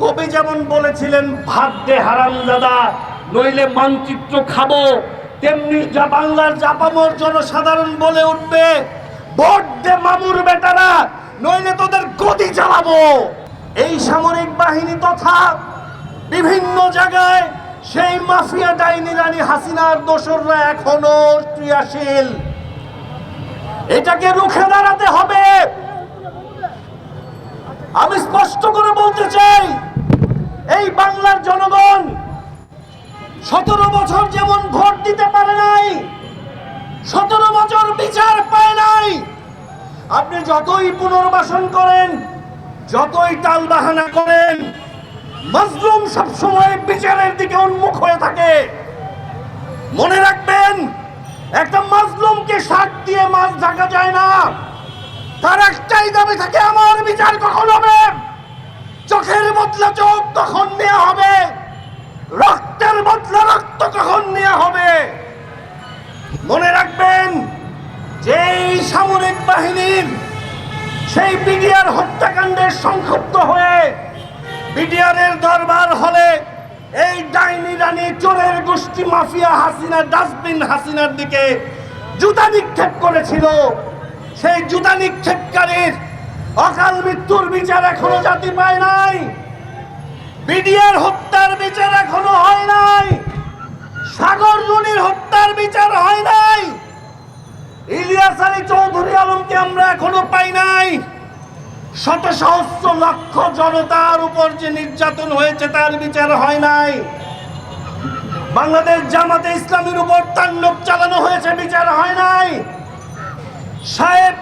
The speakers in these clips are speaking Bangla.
কবি যেমন বলেছিলেন ভাত দে হারাম দাদা, নইলে মানচিত্র খাব। তেমনি যা বাংলার জাপামর জনসাধারণ বলে উঠবে ভোট দে মামুর বেটারা, নইলে তোদের গদি চালাবো। এই সামরিক বাহিনী তথা বিভিন্ন জায়গায় সেই মাফিয়া ডাইনি রানী হাসিনার দোসররা এখনও ক্রিয়াশীল এটাকে রুখে দাঁড়াতে হবে। আমি স্পষ্ট করে বলতে চাই সতেরো বছর যেমন ভোট দিতে পারে নাই, সতেরো বছর বিচার পায় নাই। আপনি যতই পুনর্বাসন করেন, যতই টালবাহানা করেন, মজলুম সবসময় বিচারের দিকে উন্মুখ হয়ে থাকে। মনে রাখবেন, একটা মাজলুমকে শাক দিয়ে মাছ ঢাকা যায় না। তার একটাই দাবি থাকে, আমার বিচার কখন হবে? চোখের বদলা চোখ কখন নেওয়া হবে রক্তের বদলা রক্ত কখন নেওয়া হবে। মনে রাখবেন যে সামরিক বাহিনীর, সেই বিডিআর হত্যাকাণ্ডের সংক্ষুব্ধ হয়ে বিডিআরের দরবার হলে এই ডাইনি রানী চোরের গোষ্ঠী মাফিয়া হাসিনা, ডাস্টবিন হাসিনার দিকে জুতা নিক্ষেপ করেছিল। সেই জুতা নিক্ষেপকারীর অকাল মৃত্যুর বিচার এখনও জাতি পায় নাই। বিডিআর হত্যার বিচার এখনও হয় নাই সাগর রুনির হত্যার বিচার হয় নাই ইলিয়াস আলী চৌধুরী আলমকে আমরা এখনও পাই নাই শত সহস্র লক্ষ জনতার উপর যে নির্যাতন হয়েছে, তার বিচার হয় নাই। বাংলাদেশ জামাতে ইসলামের উপর তাণ্ডব চালানো হয়েছে, বিচার হয় নাই। সাহেব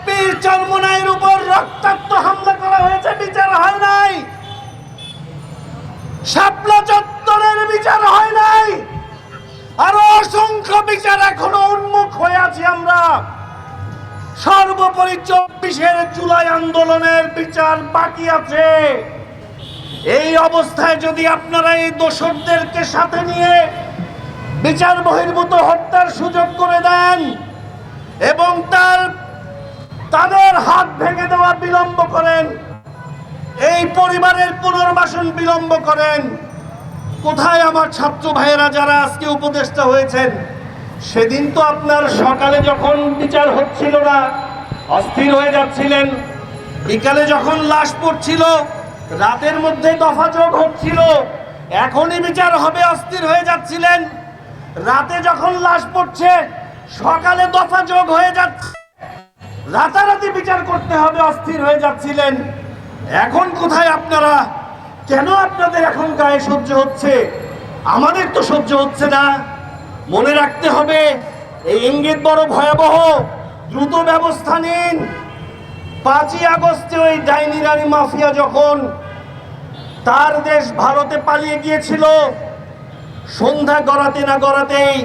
উপর রক্তাক্ত হামলা করা হয়েছে, বিচার হয় নাই। শাপলা চত্বরের বিচার হয় নাই। অসংখ্য বিচার উন্মুখ হয়ে আছি আমরা। সর্বোপরি চব্বিশের জুলাই আন্দোলনের বিচার বাকি আছে। এই অবস্থায় যদি আপনারা এই দোষরদেরকে সাথে নিয়ে বিচার বহির্ভূত হত্যার সুযোগ করে দেন এবং তার তাদের হাত ভেঙে দেওয়া বিলম্ব করেন, এই পরিবারের পুনর্বাসন বিলম্ব করেন, কোথায় আমার ছাত্র ভাইয়েরা যারা আজকে উপদেষ্টা হয়েছেন? সেদিন তো আপনার সকালে যখন বিচার হচ্ছিল না, অস্থির হয়ে যাচ্ছিলেন। বিকালে যখন লাশ পড়ছিল, রাতের মধ্যে দফা যোগ হচ্ছিল, এখনই বিচার হবে, অস্থির হয়ে যাচ্ছিলেন। রাতে যখন লাশ পড়ছে, সকালে দফা যোগ হয়ে যাচ্ছে। রাতারাতি বিচার করতে হবে, অস্থির হয়ে যাচ্ছিলেন। এখন কোথায় আপনারা? কেন আপনাদের এখন গায়ে সহ্য হচ্ছে? আমাদের তো সহ্য হচ্ছে না। মনে রাখতে হবে, এই ইঙ্গিত বড় ভয়াবহ। দ্রুত ব্যবস্থা নিন। পাঁচই আগস্টে ওই ডাইনি রানী মাফিয়া যখন তার দেশ ভারতে পালিয়ে গিয়েছিল, সন্ধ্যা গড়াতে না গড়াতেই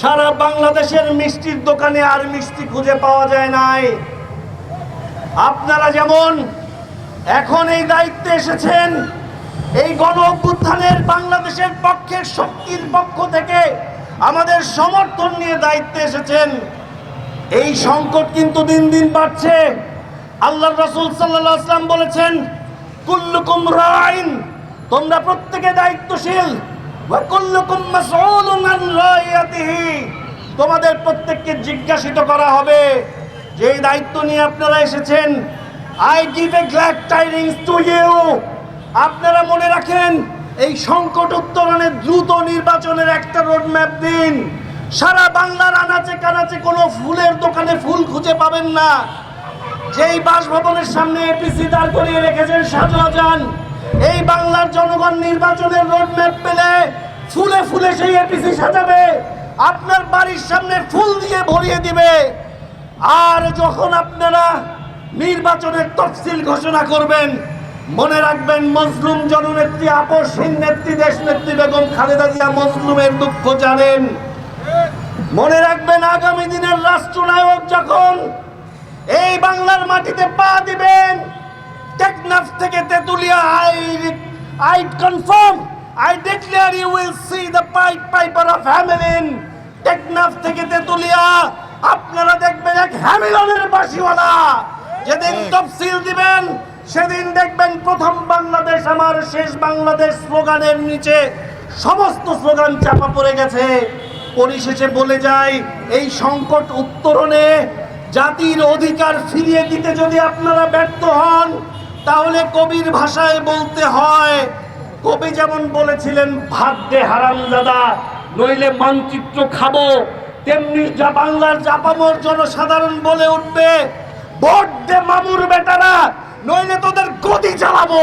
সারা বাংলাদেশের মিষ্টির দোকানে আর মিষ্টি খুঁজে পাওয়া যায় নাই। আপনারা যেমন এখন এই দায়িত্বে এসেছেন, এই গণ অভ্যুত্থানের বাংলাদেশের পক্ষের শক্তির পক্ষ থেকে আমাদের সমর্থন নিয়ে দায়িত্বে এসেছেন। এই সংকট কিন্তু দিন দিন বাড়ছে। আল্লাহ রসুল সাল্লাহ আসলাম বলেছেন, কুল্লুকুম রাইন তোমরা প্রত্যেকে দায়িত্বশীল। কুল্লুকুম মাসউলুন আন তোমাদের প্রত্যেককে জিজ্ঞাসিত করা হবে। যে দায়িত্ব নিয়ে আপনারা এসেছেন I give a glad tidings to you আপনারা মনে রাখেন এই সংকট উত্তরণে দ্রুত নির্বাচনের একটা রোডম্যাপ দিন। সারা বাংলার আনাচে কানাচে কোনো ফুলের দোকানে ফুল খুঁজে পাবেন না। যেই বাসভবনের সামনে এপিসি দাঁড় করিয়ে রেখেছেন শাহজাহান এই বাংলার জনগণ নির্বাচনের রোডম্যাপ পেলে ফুলে ফুলে সেই এপিসি সাজাবে। আপনার বাড়ির সামনে ফুল দিয়ে ভরিয়ে দিবে। আর যখন আপনারা নির্বাচনের তফসিল ঘোষণা করবেন মনে রাখবেন মজলুম জননেত্রী আপসহীন নেত্রী দেশ নেত্রী বেগম খালেদা জিয়া মজলুমের দুঃখ জানেন। মনে রাখবেন আগামী দিনের রাষ্ট্রনায়ক যখন এই বাংলার মাটিতে পা দিবেন টেকনাফ থেকে Tetulia I I confirm I declare you will see the pipe piper of Hamelin. Teknaf থেকে তেতুলিয়া আপনারা দেখবেন এক হ্যামিলনের বাসিওয়ালা যেদিন তফসিল দিবেন সেদিন দেখবেন প্রথম বাংলাদেশ, আমার শেষ বাংলাদেশ স্লোগানের নিচে সমস্ত স্লোগান চাপা পড়ে গেছে। পরিশেষে বলে যায় এই সংকট উত্তরণে জাতির অধিকার ফিরিয়ে দিতে যদি আপনারা ব্যর্থ হন, তাহলে কবির ভাষায় বলতে হয়, কবি যেমন বলেছিলেন দে হারাম দাদা, নইলে মানচিত্র খাব। তেমনি যা বাংলার জাপামর জনসাধারণ বলে উঠবে ভোট দে মামুর বেটারা নইলে তোদের গদি চালাবো